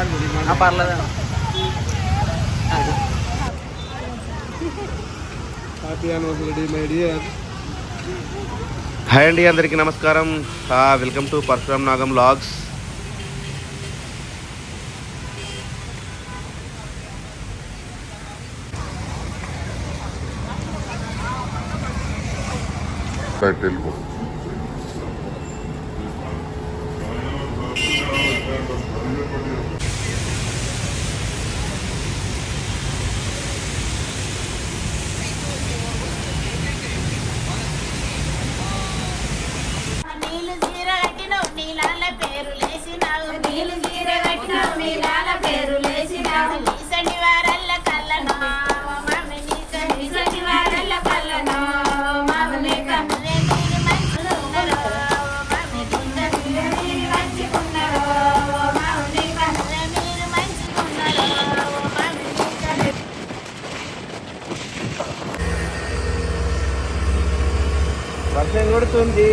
ఆ, పర్లేదు happy anniversary my dear hi అండి అందరికీ నమస్కారం welcome to Parashuram Nagam logs పెట్టెళ్ళిపో వర్షం కొడుతుంది.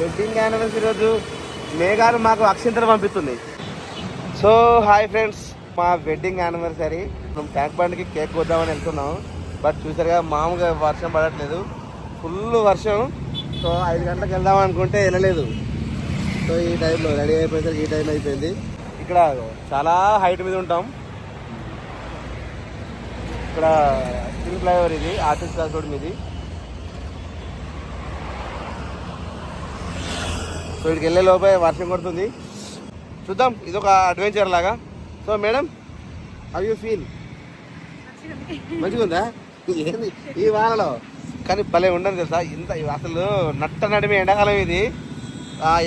వెడ్డింగ్ యానివర్సరీ రోజు మేఘాలు మాకు అక్షింతలు పంపిస్తుంది. సో హాయ్ ఫ్రెండ్స్ మా వెడ్డింగ్ యానివర్సరీ మేము ట్యాంక్ బండ్కి కేక్ కొద్దామని వెళ్తున్నాం. బట్ చూసారుగా మామూలుగా వర్షం పడట్లేదు. ఫుల్ వర్షం. సో ఐదు గంటలకు వెళ్దాం అనుకుంటే వెళ్ళలేదు. సో ఈ టైంలో రెడీ అయిపోయేసరికి ఈ టైం అయిపోయింది. ఇక్కడ చాలా హైట్ మీద ఉంటాం. ఇక్కడ స్టీల్ ఫ్లైఓవర్ ఇది ఆర్టిస్ట్ క్లాస్ రోడ్ మీది. సో ఇక్కడికి వెళ్ళే లోపే వర్షం కొడుతుంది. చూద్దాం ఇది ఒక అడ్వెంచర్ లాగా. So madam how you feel మంచిగా ఉందా ఏంది ఈ వానలో? కానీ భలే ఉండదు తెలుసా? ఇంత అసలు నట్ట నడిమి ఎండాకాలం ఇది.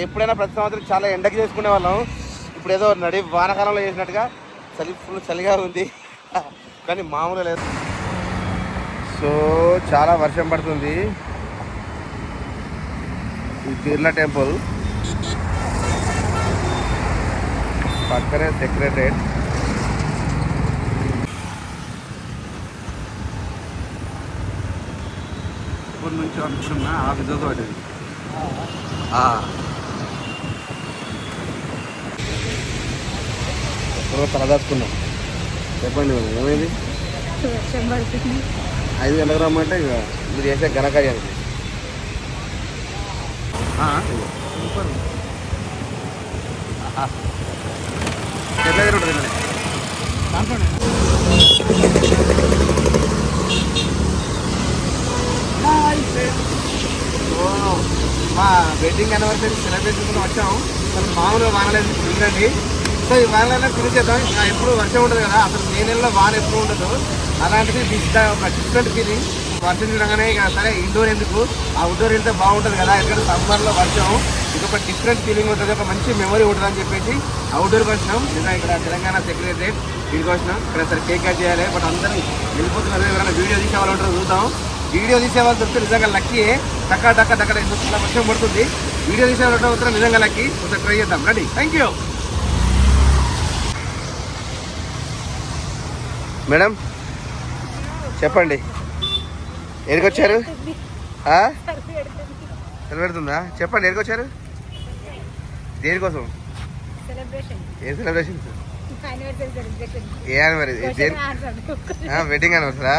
ఎప్పుడైనా ప్రతి సంవత్సరం చాలా ఎండకి చేసుకునే వాళ్ళం. ఇప్పుడు ఏదో నడి వానాకాలంలో చేసినట్టుగా చలి ఫుల్ చలిగా ఉంది. కానీ మామూలు లేదు. సో చాలా వర్షం పడుతుంది. ఈ బిర్లా టెంపుల్. పక్కనే సెక్రటరేట్ ఇప్పటి నుంచి అనుకున్నా ఆ విధంగా పడేది ఎక్కడో తలదాచుకున్నాం. చెప్పండి మరి ఏమైంది? ఐదు గంటలకు రమ్మంటే ఇక మీరు చేసే ఘనకార్యానికి ఎట్లా దగ్గర ఉంటుంది మరి? ఓ, మా వెడ్డింగ్ యానివర్సరీ సెలబ్రేట్ చేసుకుని వచ్చాము. కానీ మామూలుగా వానలేదు తిరగండి సో ఈ వానలైనా ఇంకా ఎప్పుడు వర్షం ఉంటుంది కదా అసలు మే నెలలో వాన ఎప్పుడు ఉండదు. అలాంటిది దిస్ ఒక డిఫరెంట్ ఫీలింగ్ వర్షం చూడగానే ఇక సరే ఇండోర్ ఎందుకు? అవుట్డోర్ వెళ్తే బాగుంటుంది కదా ఎందుకంటే సమ్మర్లో వర్షం. ఒక డిఫరెంట్ ఫీలింగ్ ఉంటుంది ఒక మంచి మెమరీ ఉంటుంది అని చెప్పేసి అవుట్డోర్కి వచ్చినాం. నిన్న ఇక్కడ తెలంగాణ సెక్రటరేట్ వీడికి వచ్చినాం. ఇక్కడ సరే కేక్ కట్ చేయాలి. బట్ అందరూ వెళ్ళిపోతున్నారు ఎవరైనా వీడియో తీసే వాళ్ళు ఉంటారో చూద్దాం. వీడియో తీసే వాళ్ళు దొరికితే నిజంగా లక్కీ టక్క టక్క టక్క ఇలా వర్షం పడుతుంది. వీడియో తీసే వాళ్ళు ఉంటారో నిజంగా లక్కీ కొంచెం ట్రై చేద్దాం. రండి థ్యాంక్ యూ మేడం చెప్పండి. ఎక్కడికి వచ్చారు? పెడుతుందా. చెప్పండి ఎక్కడికి వచ్చారు దేనికోసం? ఏ సెలబ్రేషన్ ఏ యానివర్సరీ వెడ్డింగ్ యానివర్సరా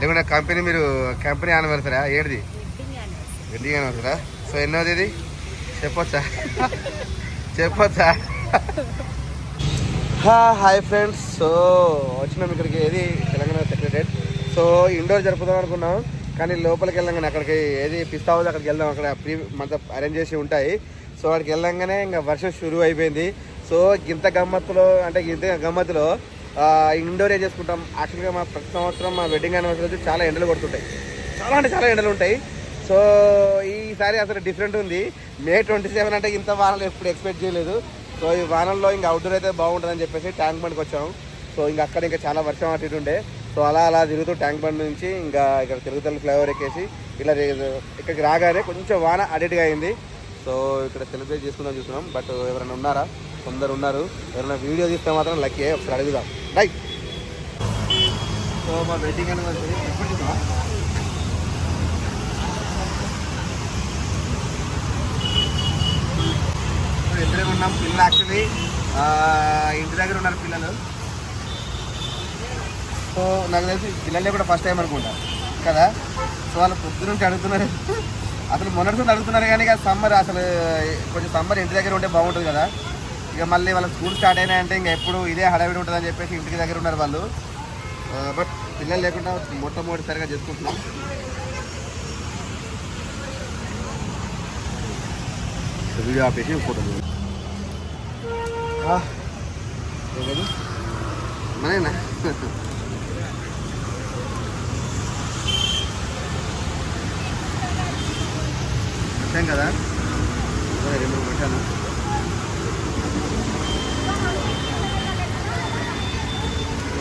లేకుంటే కంపెనీ మీరు కంపెనీ యానివర్సరా ఏంటిది? వెడ్డింగ్ యానివర్సరీ సో ఎన్నోది ఇది? చెప్పొచ్చా? చెప్పొచ్చా? హాయ్ ఫ్రెండ్స్ సో వచ్చినాం ఇక్కడికి. ఏది? తెలంగాణ సెక్రటరేట్ సో ఇండోర్ జరుపుదాం అనుకున్నాం. కానీ లోపలికి వెళ్ళంగానే అక్కడికి ఏది? పిస్తా హౌస్ అక్కడికి వెళ్దాం. అక్కడ ప్రీ మనతో అరేంజ్ చేసి ఉంటాయి. సో అక్కడికి వెళ్ళంగానే ఇంకా వర్షం షురూ అయిపోయింది. సో ఇంత గమ్మత్తులో అంటే ఇంత గమ్మత్తులో ఇండోర్ ఏం చేసుకుంటాం? యాక్చువల్గా మా ప్రతి సంవత్సరం మా వెడ్డింగ్ యానివర్సరీ వచ్చి చాలా ఎండలు కొడుతుంటాయి. చాలా అంటే చాలా ఎండలు ఉంటాయి. సో ఈసారి అసలు డిఫరెంట్ ఉంది. మే ట్వంటీ సెవెన్ అంటే ఇంత వానలు ఎప్పుడు ఎక్స్పెక్ట్ చేయలేదు. సో ఈ వానల్లో ఇంకా అవుట్డోర్ అయితే బాగుంటుందని చెప్పేసి ట్యాంక్ బండ్కి వచ్చాము సో ఇంకా అక్కడ ఇంకా చాలా వర్షం అటు సో అలా అలా తిరుగుతూ ట్యాంక్ బండ్ నుంచి ఇంకా ఇక్కడ తిరుగుతల ఫ్లైఓవర్ ఎక్కేసి ఇలా ఇక్కడికి రాగానే కొంచెం వాన అడిట్గా అయింది. సో ఇక్కడ సెలబ్రేట్ చేసుకుందాం చూస్తున్నాం. బట్ ఎవరైనా ఉన్నారా? కొందరు ఉన్నారు. ఎవరైనా వీడియో తీస్తే మాత్రం లక్కీ ఒకసారి అడుగుదాం. రైట్ సో మా వెడ్డింగ్ అనివర్సరీ ఎప్పుడు చూద్దాం ఇద్దరే ఉన్నాం. పిల్ల యాక్చువల్లీ ఇంటి దగ్గర ఉన్నారు పిల్లలు. సో నాకు తెలిసి పిల్లలే కూడా ఫస్ట్ టైం అనుకుంటా. కదా? సో వాళ్ళు పొద్దునుంచి అడుగుతున్నారు. అసలు మొన్నటి నుంచి అడుగుతున్నారు కానీ ఇక సమ్మర్ అసలు కొంచెం సమ్మర్ ఇంటి దగ్గర ఉంటే బాగుంటుంది కదా. ఇక మళ్ళీ వాళ్ళ స్కూల్ స్టార్ట్ అయినాయంటే ఇంకా ఎప్పుడు ఇదే హడావిడి ఉంటుందని చెప్పేసి ఇంటికి దగ్గర ఉన్నారు వాళ్ళు. బట్ పిల్లలు లేకుండా మొట్టమొదటిసారిగా చేసుకుంటున్నాం. వీడియో ఆపేసి ఫోటో మనేనా? వచ్చాం కదా. రెండు మూడు పెట్టాను.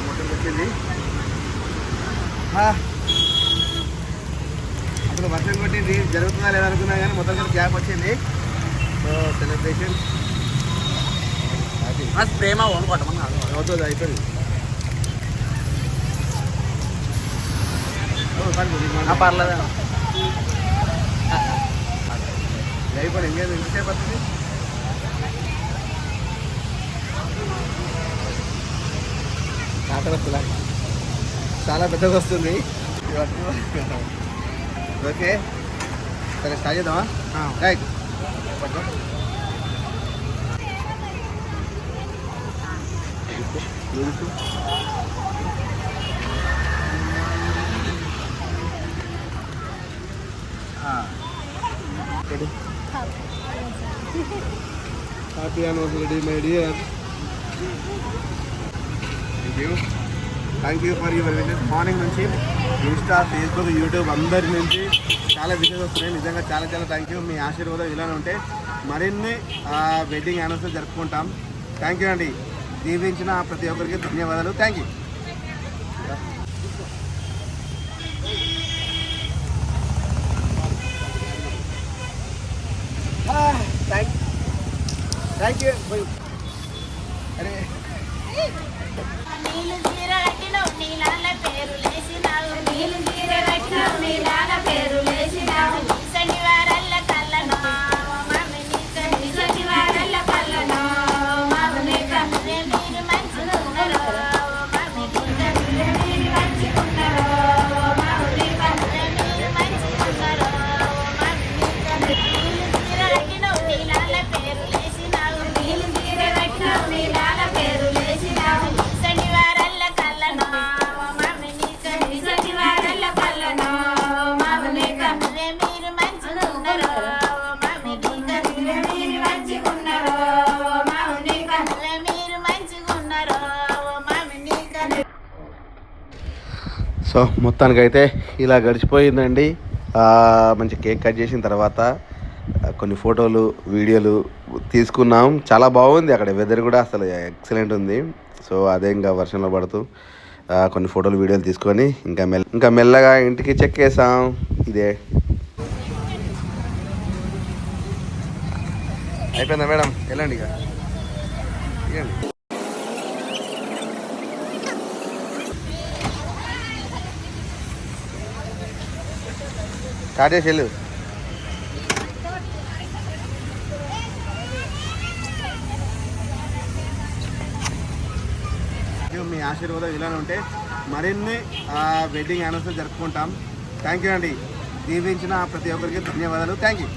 మొత్తం వచ్చింది. అసలు వర్షం కొట్టింది. జరుగుతుందా లేదా అనుకున్నా కానీ మొత్తం కూడా గ్యాప్ వచ్చింది. సో సెలబ్రేషన్ అది. ప్రేమ అవుతుంది అయిపోయింది. పర్లేదు? అయిపోయింది ఇంకేం ఎంతసేపు వస్తుంది చాలా పెద్దగా వస్తుంది. ఓకే. సరే స్టార్ట్ చేద్దామా? రైట్. పట్టుకో. తీసుకో, happy anniversary my dear thank you thank you for your visit morning నుంచి ఇన్స్టా ఫేస్బుక్ యూట్యూబ్ అందరి నుంచి చాలా విషయాలు వస్తున్నాయి. నిజంగా చాలా చాలా థ్యాంక్ యూ మీ ఆశీర్వాదం ఇలానే ఉంటే మరిన్ని వెడ్డింగ్ యానివర్సరీ జరుపుకుంటాం. థ్యాంక్ యూ అండి దీవించిన ప్రతి ఒక్కరికి ధన్యవాదాలు. థ్యాంక్ యూ యూ సో మొత్తానికైతే ఇలా గడిచిపోయిందండి. మంచి కేక్ కట్ చేసిన తర్వాత కొన్ని ఫోటోలు వీడియోలు తీసుకున్నాం. చాలా బాగుంది అక్కడ వెదర్ కూడా అసలు ఎక్సలెంట్ ఉంది. సో అదే ఇంకా వర్షంలో పడుతూ కొన్ని ఫోటోలు వీడియోలు తీసుకొని ఇంకా మెల్ల ఇంకా మెల్లగా ఇంటికి చెక్ చేసాం. ఇదే. అయిపోయిందా మేడం? వెళ్ళండి ఇక. స్టార్ట్ చేసి వెళ్ళు. మీ ఆశీర్వాదం ఇలానే ఉంటే మరిన్ని వెడ్డింగ్ యానివర్సరీ జరుపుకుంటాం. థ్యాంక్ యూ అండి. దీవించిన ప్రతి ఒక్కరికి ధన్యవాదాలు. Thank you